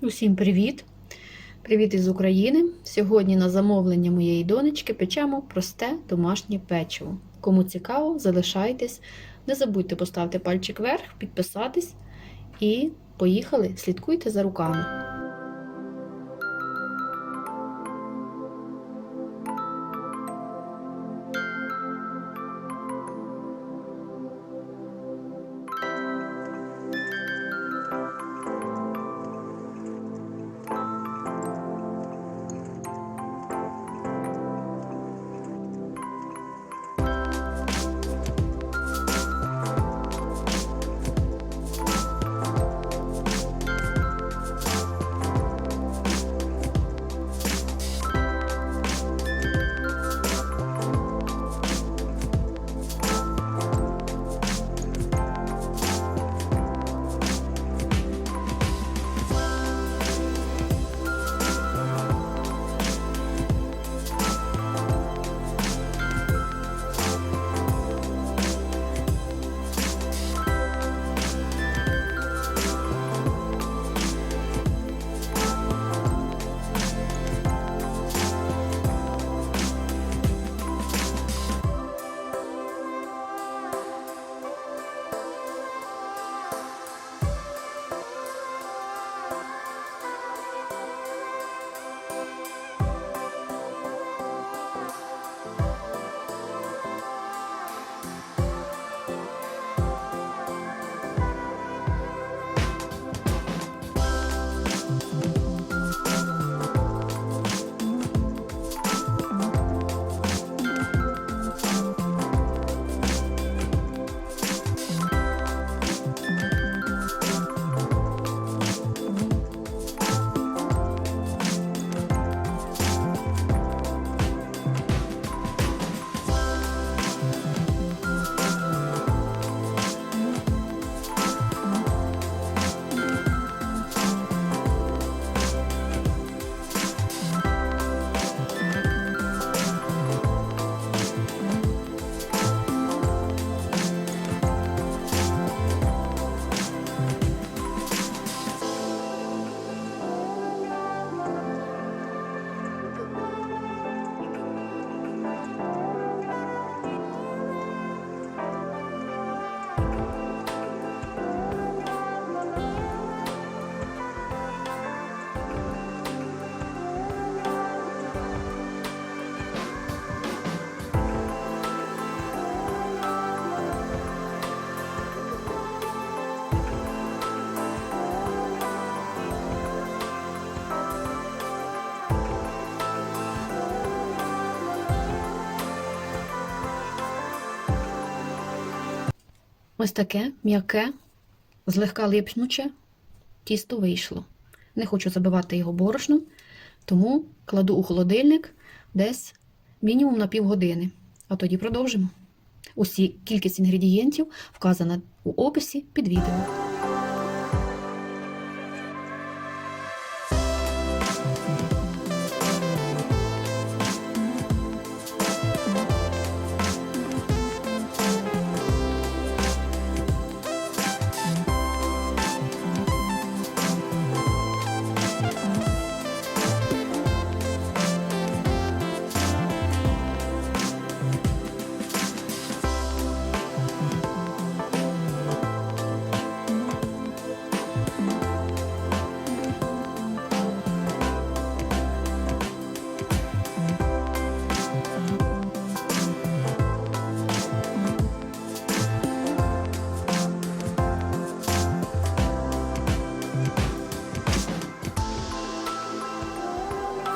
Усім привіт! Привіт із України! Сьогодні на замовлення моєї донечки печемо просте домашнє печиво. Кому цікаво, залишайтесь. Не забудьте поставити пальчик вверх, підписатись і поїхали! Слідкуйте за руками. Ось таке м'яке, злегка липнуче тісто вийшло. Не хочу забивати його борошном, тому кладу у холодильник десь мінімум на півгодини. А тоді продовжимо. Усі кількість інгредієнтів вказана у описі під відео.